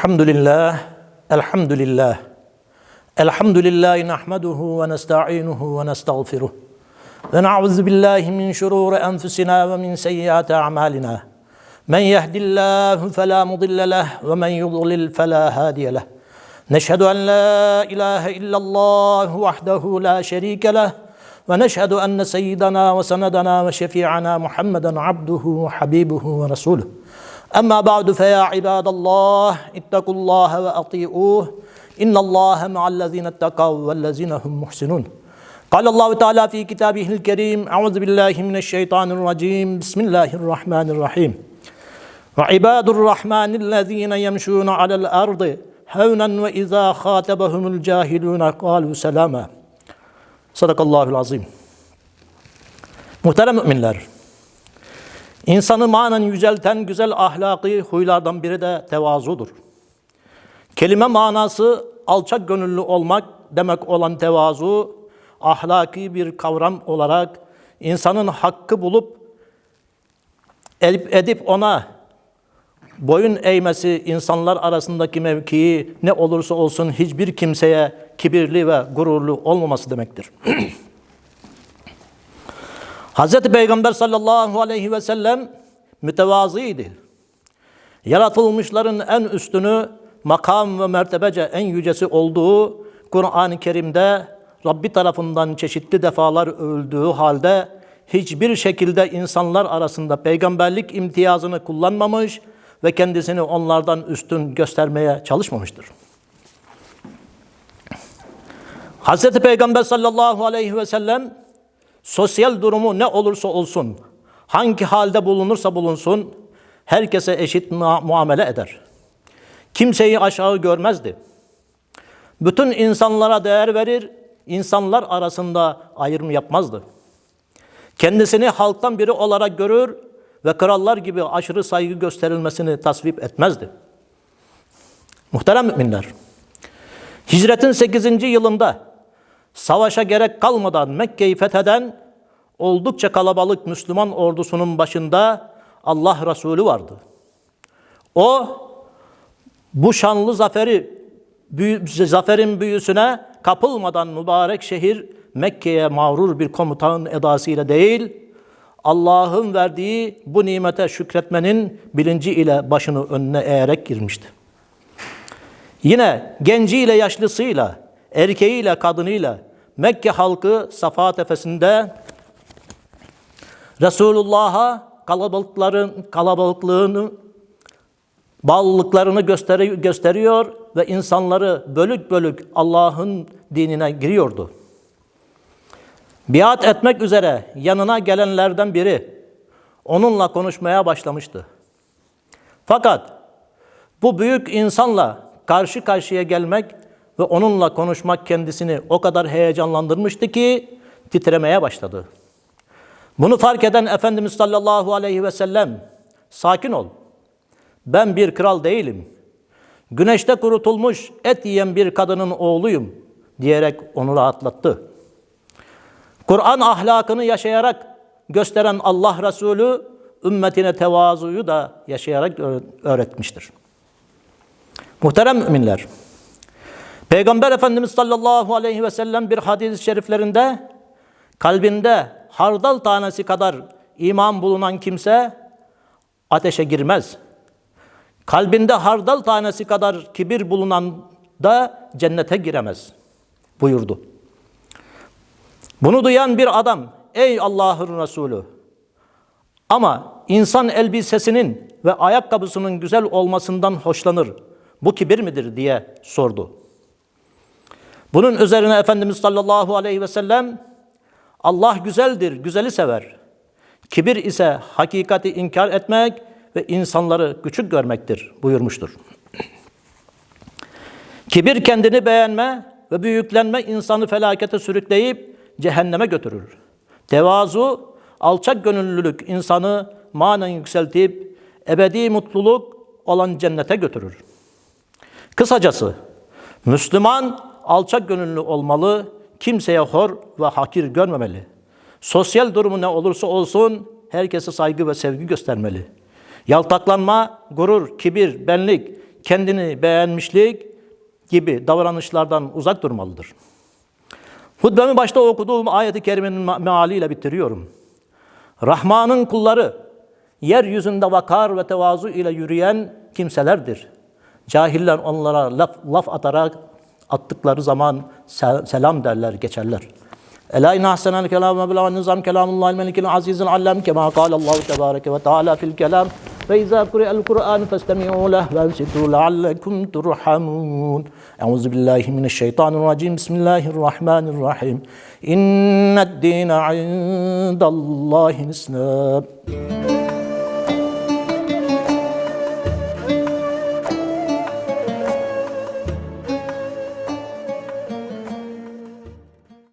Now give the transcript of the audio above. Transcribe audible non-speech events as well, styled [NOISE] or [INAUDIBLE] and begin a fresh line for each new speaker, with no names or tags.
الحمد لله الحمد لله الحمد لله نحمده ونستعينه ونستغفره ونعوذ بالله من شرور أنفسنا ومن سيئات أعمالنا. من يهد الله فلا مضل له ومن يضلل فلا هادي له. نشهد أن لا إله إلا الله وحده لا شريك له ونشهد أن سيدنا وسندنا وشفيعنا محمدا عبده وحبيبه ورسوله. أما بعد فيا عباد الله اتقوا الله وأطيعوه. إن الله مع الذين اتقوا والذين هم محسنون. قال الله تعالى في كتابه الكريم أعوذ بالله من الشيطان الرجيم. بسم الله الرحمن الرحيم. وعباد الرحمن الذين يمشون على الأرض هونا وإذا خاطبهم الجاهلون قالوا سلاما. Sadakallahul azim. Muhterem müminler, insanı manen yücelten güzel ahlaki huylardan biri de tevazudur. Kelime manası alçak gönüllü olmak demek olan tevazu, ahlaki bir kavram olarak insanın hakkı bulup edip, edip ona boyun eğmesi, insanlar arasındaki mevkii ne olursa olsun hiçbir kimseye kibirli ve gururlu olmaması demektir. [CLEARS THROAT] Hz. Peygamber sallallahu aleyhi ve sellem mütevazıydı. Yaratılmışların en üstünü, makam ve mertebece en yücesi olduğu Kur'an-ı Kerim'de Rabbi tarafından çeşitli defalar övüldüğü halde hiçbir şekilde insanlar arasında peygamberlik imtiyazını kullanmamış ve kendisini onlardan üstün göstermeye çalışmamıştır. Hz. Peygamber sallallahu aleyhi ve sellem sosyal durumu ne olursa olsun, hangi halde bulunursa bulunsun, herkese eşit muamele eder. Kimseyi aşağı görmezdi. Bütün insanlara değer verir, insanlar arasında ayrım yapmazdı. Kendisini halktan biri olarak görür ve krallar gibi aşırı saygı gösterilmesini tasvip etmezdi. Muhterem müminler, hicretin 8. yılında savaşa gerek kalmadan Mekke'yi fetheden oldukça kalabalık Müslüman ordusunun başında Allah Resulü vardı. O bu şanlı zaferi büyü, zaferin büyüsüne kapılmadan mübarek şehir Mekke'ye mağrur bir komutanın edasıyla değil, Allah'ın verdiği bu nimete şükretmenin bilinci ile başını önüne eğerek girmişti. Yine genciyle yaşlısıyla, erkeğiyle kadınıyla Mekke halkı Safa tepesinde Resulullah'a kalabalıkların kalabalıklığını bağlılıklarını gösteri, gösteriyor ve insanları bölük bölük Allah'ın dinine giriyordu. Biat etmek üzere yanına gelenlerden biri onunla konuşmaya başlamıştı. Fakat bu büyük insanla karşı karşıya gelmek ve onunla konuşmak kendisini o kadar heyecanlandırmıştı ki titremeye başladı. Bunu fark eden Efendimiz sallallahu aleyhi ve sellem sakin ol. Ben bir kral değilim. Güneşte kurutulmuş et yiyen bir kadının oğluyum diyerek onu rahatlattı. Kur'an ahlakını yaşayarak gösteren Allah Resulü ümmetine tevazuyu da yaşayarak öğretmiştir. Muhterem müminler, Peygamber Efendimiz sallallahu aleyhi ve sellem bir hadis-i şeriflerinde kalbinde hardal tanesi kadar iman bulunan kimse ateşe girmez. Kalbinde hardal tanesi kadar kibir bulunan da cennete giremez buyurdu. Bunu duyan bir adam, ey Allah'ın Resulü, ama insan elbisesinin ve ayakkabısının güzel olmasından hoşlanır. Bu kibir midir diye sordu. Bunun üzerine Efendimiz sallallahu aleyhi ve sellem Allah güzeldir, güzeli sever. Kibir ise hakikati inkar etmek ve insanları küçük görmektir buyurmuştur. Kibir kendini beğenme ve büyüklenme insanı felakete sürükleyip cehenneme götürür. Tevazu, alçak gönüllülük insanı manen yükseltip ebedi mutluluk olan cennete götürür. Kısacası Müslüman alçak gönüllü olmalı, kimseye hor ve hakir görmemeli. Sosyal durumu ne olursa olsun herkese saygı ve sevgi göstermeli. Yaltaklanma, gurur, kibir, benlik kendini beğenmişlik gibi davranışlardan uzak durmalıdır. Hutbemi başta okuduğum ayeti kerimenin mealiyle bitiriyorum. Rahman'ın kulları yeryüzünde vakar ve tevazu ile yürüyen kimselerdir. Cahiller onlara laf, laf atarak attıkları zaman sel- selam derler, geçerler. Ela inne ahsenel kelam ve bilaven nizam kelamullahil melikil azizil allam kema kâle Allahu tebareke ve teâlâ fil kelam ve izâ kuri'el Kur'an festemi'û leh ve ensitû leallekum turhamun. Euzu billahi mineşşeytanirracim. Bismillahirrahmanirrahim. İnned dîne indallâhin islam.